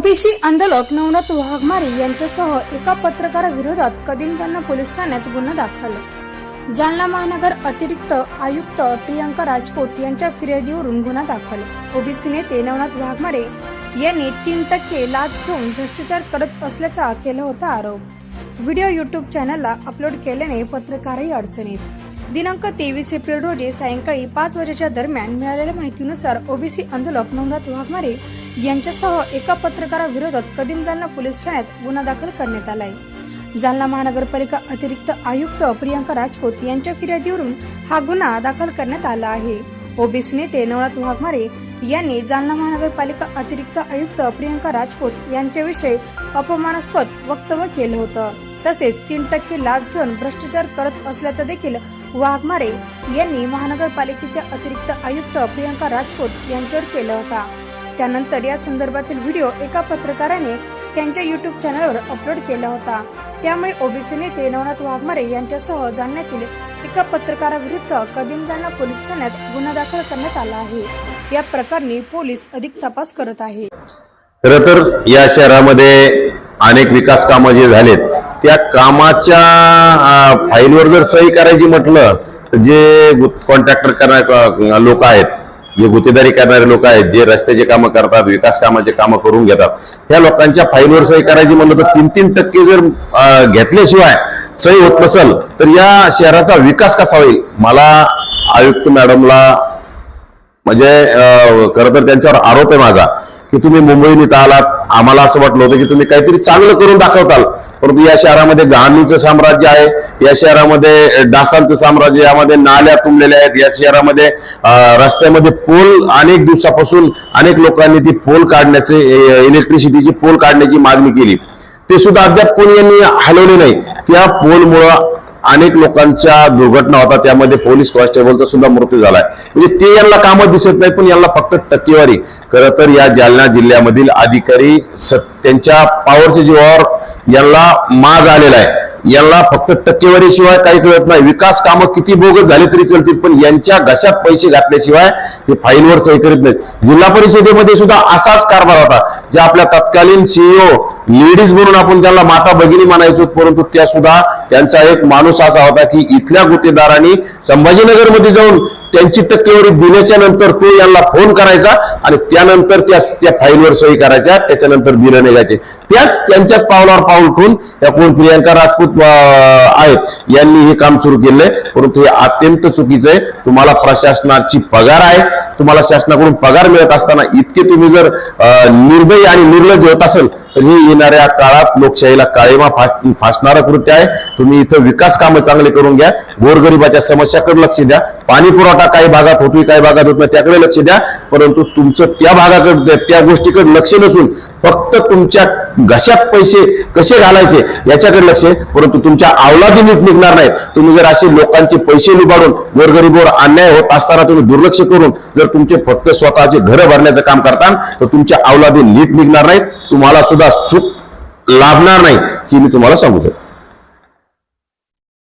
OBC आंदोलक नवनाथ वाघमारे यांच्यासह एका पत्रकाराविरोधात कदीम जालना पोलीस ठाण्यात गुन्हा दाखल. जालना महानगर अतिरिक्त आयुक्त प्रियंका राजपूत यांच्या फिर्यादीवरून गुन्हा दाखल. ओबीसी नेते नवनाथ वाघमारे यांनी तीन टक्के लाच घेऊन भ्रष्टाचार करत असल्याचा केला होता आरोप. व्हिडिओ युट्यूब चॅनलला अपलोड केल्याने पत्रकारही अडचणीत. दिनांक तेवीस एप्रिल रोजी सायंकाळी पाच वाजेच्या दरम्यान मिळालेल्या माहितीनुसार ओबीसी आंदोलक नवनाथ वाघमारे यांच्यासह एका पत्रकाराविरोधात कदीम जालना पोलीस ठाण्यात गुन्हा दाखल करण्यात आलाय. जालना महानगरपालिका अतिरिक्त आयुक्त प्रियंका राजपूत यांच्या फिर्यादीवरून हा गुन्हा दाखल करण्यात आला आहे. ओबीसी नेते नवनाथ वाघमारे यांनी जालना महानगरपालिका अतिरिक्त आयुक्त प्रियंका राजपूत यांच्याविषयी अपमानास्पद वक्तव्य केलं होतं. तसेच तीन टक्के लाच घेऊन भ्रष्टाचार करत असल्याचं देखील वाघमारे यांनी महानगरपालिकेच्या अतिरिक्त आयुक्त प्रियंका राजपूत यांच्यावर केला होता. त्यानंतर या संदर्भातील व्हिडिओ एका पत्रकाराने त्यांच्या युट्यूब चॅनलवर अपलोड केला होता. त्यामुळे ओबीसी नेते नवनाथ वाघमारे यांच्यासह जालन्यातील एका पत्रकाराविरुद्ध कदीम जालना पोलीस ठाण्यात गुन्हा दाखल करण्यात आला आहे. या प्रकरणी पोलीस अधिक तपास करत आहे खर तर या शहरामध्ये अनेक विकास कामं जे झालेत त्या कामाच्या फाईलवर जर सही करायची म्हटलं तर जे कॉन्ट्रॅक्टर करणारे लोक आहेत जे गुत्तेदारी करणारे लोक आहेत जे रस्त्याचे कामं करतात विकास कामाचे कामं करून घेतात त्या लोकांच्या फाईलवर सही करायची म्हटलं तर तीन तीन टक्के जर घेतल्याशिवाय सही होत नसेल तर या शहराचा विकास कसा होईल? मला आयुक्त मॅडमला म्हणजे खरं तर त्यांच्यावर आरोप आहे माझा की तुम्ही मुंबईने आलात आम्हाला असं वाटलं होतं की तुम्ही काहीतरी चांगलं करून दाखवताल परंतु या शहरामध्ये गहाणूचं साम्राज्य आहे या शहरामध्ये डासांचं साम्राज्य यामध्ये नाल्या तुंबलेल्या आहेत या शहरामध्ये रस्त्यामध्ये पोल अनेक दिवसापासून अनेक लोकांनी ती पोल काढण्याचे इलेक्ट्रिसिटीची पोल काढण्याची मागणी केली. ते सुद्धा अद्याप कोणी यांनी हलवले नाही. त्या पोलमुळं अनेक लोकांच्या दुर्घटना होतात त्यामध्ये पोलीस कॉन्स्टेबलचा सुद्धा मृत्यू झालाय. म्हणजे ते यांना कामं दिसत नाही पण यांना फक्त टक्केवारी. खरं तर या जालना जिल्ह्यामधील अधिकारी स- त्यांच्या पावरच्या जीवावर यांना माज आलेला आहे. यांना फक्त टक्केवारी शिवाय काही कळत नाही. विकास कामं किती बोगस झाले तरी चालतील पण यांच्या घशात पैसे घातल्याशिवाय हे फाईलवर सही करीत नाहीत. जिल्हा परिषदेमध्ये सुद्धा असाच कारभार होता जे आपल्या तत्कालीन सीईओ लेडीज म्हणून आपण त्यांना माता भगिनी म्हणायचो परंतु त्या सुद्धा त्यांचा एक माणूस असा होता की इथल्या गुत्तेदारांनी संभाजीनगरमध्ये जाऊन त्यांची टक्केवारी दिल्याच्या नंतर तो यांना फोन करायचा आणि त्यानंतर त्या त्या फाईलवर सही करायच्या त्याच्यानंतर बिलं निघायचे. त्याच त्यांच्याच पावलावर पाऊल ठेवून त्या कोण प्रियांका राजपूत आहेत यांनी हे काम सुरू केलंय. परंतु हे अत्यंत चुकीचं आहे. तुम्हाला प्रशासनाची पगार आहे. तुम्हाला शासनाकडून पगार मिळत असताना इतके तुम्ही जर अं, निर्दयी आणि निर्लज होत असेल तर हे येणाऱ्या काळात लोकशाहीला काळेमा फास फासणारं कृत्य आहे. तुम्ही इथं विकास कामं चांगले करून घ्या. गोरगरिबाच्या समस्याकडे लक्ष द्या. पाणी पुरवठा काही भागात होतोय काही भागात होत नाही त्याकडे लक्ष द्या. परंतु तुमचं त्या भागाकडे त्या गोष्टीकडे लक्ष नसून फक्त तुमच्या घशात पैसे कसे घालायचे याच्याकडे लक्ष आहे. परंतु तुमच्या अवलादी नीट निघणार नाहीत तुम्ही जर असे लोकांचे पैसे लुबाडून गोरगरीबवर अन्याय होत असताना तुम्ही दुर्लक्ष करून जर तुमचे फक्त स्वतःचे घरं भरण्याचं काम करता तर तुमच्या अवलादी नीट निघणार नाहीत. तुम्हाला सुद्धा सुख लाभणार नाही ही मी तुम्हाला सांगू शकतो.